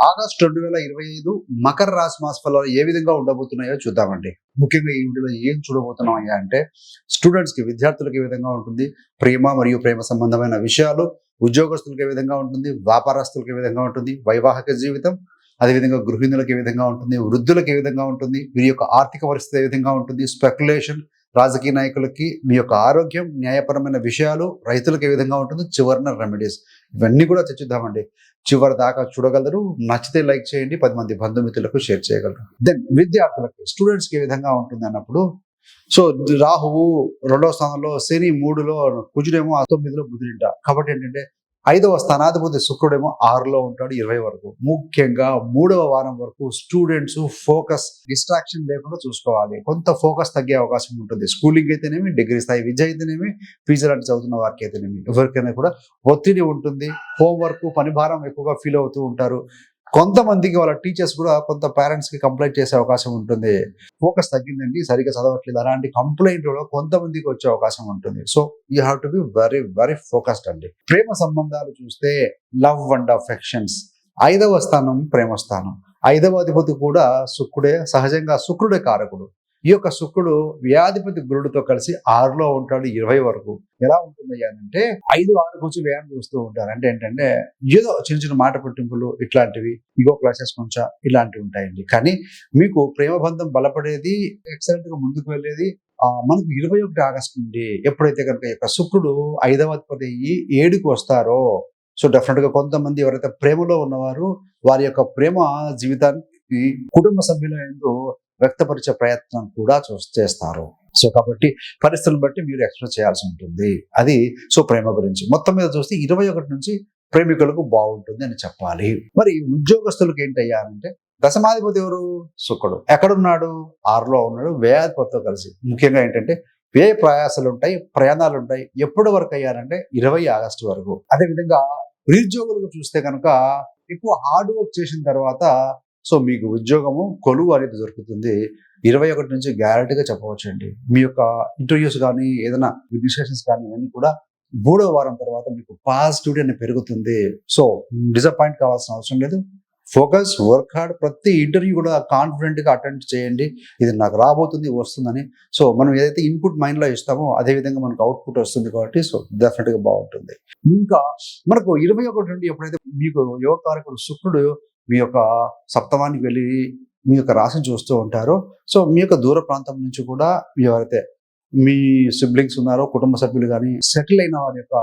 August రెండు వేల ఇరవై ఐదు మకర రాశి మాస ఫలాలు ఏ విధంగా ఉండబోతున్నాయో చూద్దామండి. ముఖ్యంగా ఈ వీడియోలో ఏం చూడబోతున్నాం అంటే స్టూడెంట్స్కి విద్యార్థులకు ఏ విధంగా ఉంటుంది ప్రేమ మరియు ప్రేమ సంబంధమైన విషయాలు ఉద్యోగస్తులకు ఏ విధంగా ఉంటుంది వ్యాపారస్తులకు ఏ విధంగా ఉంటుంది వైవాహిక జీవితం అదేవిధంగా గృహిణులకు ఏ విధంగా ఉంటుంది వృద్ధులకు ఏ విధంగా ఉంటుంది వీరి యొక్క ఆర్థిక పరిస్థితి ఏ విధంగా ఉంటుంది స్పెక్యులేషన్ రాజకీయ నాయకులకి మీ యొక్క ఆరోగ్యం న్యాయపరమైన విషయాలు రైతులకు ఏ విధంగా ఉంటుంది? చివరిన రెమెడీస్ ఇవన్నీ కూడా చర్చిద్దామండి చివరి దాకా చూడగలరు. నచ్చితే లైక్ చేయండి. పది మంది బంధుమిత్రులకు షేర్ చేయగలరు. దెన్ విద్యార్థులకి స్టూడెంట్స్కి ఏ విధంగా ఉంటుంది అన్నప్పుడు? సో రాహువు రెండవ స్థానంలో శని మూడులో కుజుడేమో తొమ్మిదిలో బుధుడింట. కాబట్టి ఏంటంటే ఐదవ స్థానాధిపతి శుక్రుడేమో ఆరులో ఉంటాడు ఇరవై వరకు. ముఖ్యంగా మూడవ వారం వరకు స్టూడెంట్స్ ఫోకస్ డిస్ట్రాక్షన్ లేకుండా చూసుకోవాలి. కొంత ఫోకస్ తగ్గే అవకాశం ఉంటుంది. స్కూలింగ్ అయితేనేమి డిగ్రీ స్థాయి విద్య అయితేనేమి ఫీజు లాంటి చదువుతున్న వారికి అయితేనేమి. ఎవరికైనా కూడా ఒత్తిడి ఉంటుంది. హోంవర్క్ పని భారం ఎక్కువగా ఫీల్ అవుతూ ఉంటారు. కొంతమందికి వాళ్ళ టీచర్స్ కూడా కొంత పేరెంట్స్కి కంప్లైంట్ చేసే అవకాశం ఉంటుంది. ఫోకస్ తగ్గిందండి సరిగ్గా చదవట్లేదు. అలాంటి కంప్లైంట్ కూడా కొంతమందికి వచ్చే అవకాశం ఉంటుంది. So you have to be very very focused అండి. ప్రేమ సంబంధాలు చూస్తే లవ్ అండ్ అఫెక్షన్స్ ఐదవ స్థానం ప్రేమ స్థానం ఐదవ అధిపతి కూడా శుక్రుడే సహజంగా శుక్రుడే కారకుడు. ఈ యొక్క శుక్రుడు వ్యాధిపతి గురుడితో కలిసి ఆరులో ఉంటాడు ఇరవై వరకు. ఎలా ఉంటుంది అంటే ఐదు ఆరు కూర్చొని వ్యాయామం చూస్తూ ఉంటారు. అంటే ఏంటంటే ఏదో చిన్న చిన్న మాట పుట్టింపులు ఇట్లాంటివి ఇగో క్లాసెస్ కొంచెం ఇలాంటివి ఉంటాయండి. కానీ మీకు ప్రేమ బంధం బలపడేది ఎక్సలెంట్గా ముందుకు వెళ్ళేది మనకు ఇరవై ఒకటి ఆగస్టు నుండి ఎప్పుడైతే కనుక యొక్క శుక్రుడు ఐదవ అధిపతి అయ్యి ఏడుకు వస్తారో సో డెఫినెట్గా కొంతమంది ఎవరైతే ప్రేమలో ఉన్నవారు వారి యొక్క ప్రేమ జీవితాన్ని ఈ కుటుంబ సభ్యుల ఎందు వ్యక్తపరిచే ప్రయత్నం కూడా చూ- చేస్తారు. సో కాబట్టి పరిస్థితులను బట్టి మీరు ఎక్స్ప్రెస్ చేయాల్సి ఉంటుంది. అది సో ప్రేమ గురించి. మొత్తం మీద చూస్తే ఇరవై ఒకటి నుంచి ప్రేమికులకు బాగుంటుంది అని చెప్పాలి. మరి ఉద్యోగస్తులకు ఏంటయ్యా అంటే దశమాధిపతి ఎవరు? శుక్రుడు. ఎక్కడున్నాడు? ఆరులో ఉన్నాడు. వ్యయాధిపతితో కలిసి. ముఖ్యంగా ఏంటంటే వ్యయ ప్రయాసాలు ఉంటాయి ప్రయాణాలు ఉంటాయి ఎప్పటి వరకు అయ్యారంటే ఇరవై ఆగస్టు వరకు. అదేవిధంగా నిరుద్యోగులకు చూస్తే కనుక ఎక్కువ హార్డ్ వర్క్ చేసిన తర్వాత సో మీకు ఉద్యోగము కొలువు అనేది దొరుకుతుంది. ఇరవై ఒకటి నుంచి గ్యారంటీగా చెప్పవచ్చండి. మీ యొక్క ఇంటర్వ్యూస్ కానీ ఏదైనా రిజిస్ట్రేషన్స్ కానీ ఇవన్నీ కూడా మూడో వారం తర్వాత మీకు పాజిటివిటీ అనేది పెరుగుతుంది. సో డిసప్పాయింట్ కావాల్సిన అవసరం లేదు. ఫోకస్ వర్క్ హార్డ్ ప్రతి ఇంటర్వ్యూ కూడా కాన్ఫిడెంట్గా అటెండ్ చేయండి. ఇది నాకు రాబోతుంది వస్తుందని. సో మనం ఏదైతే ఇన్పుట్ మైండ్లో ఇస్తామో అదే విధంగా మనకు అవుట్పుట్ వస్తుంది కాబట్టి సో డెఫినెట్గా బాగుంటుంది. ఇంకా మనకు ఇరవై ఒకటి నుండి ఎప్పుడైతే మీకు యువకారకుడు శుక్రుడు మీ యొక్క సప్తమానికి వెళ్ళి మీ యొక్క రాశిని చూస్తూ ఉంటారు. సో మీ యొక్క దూర ప్రాంతం నుంచి కూడా ఎవరైతే మీ సిబ్లింగ్స్ ఉన్నారో కుటుంబ సభ్యులు కానీ సెటిల్ అయిన వారి యొక్క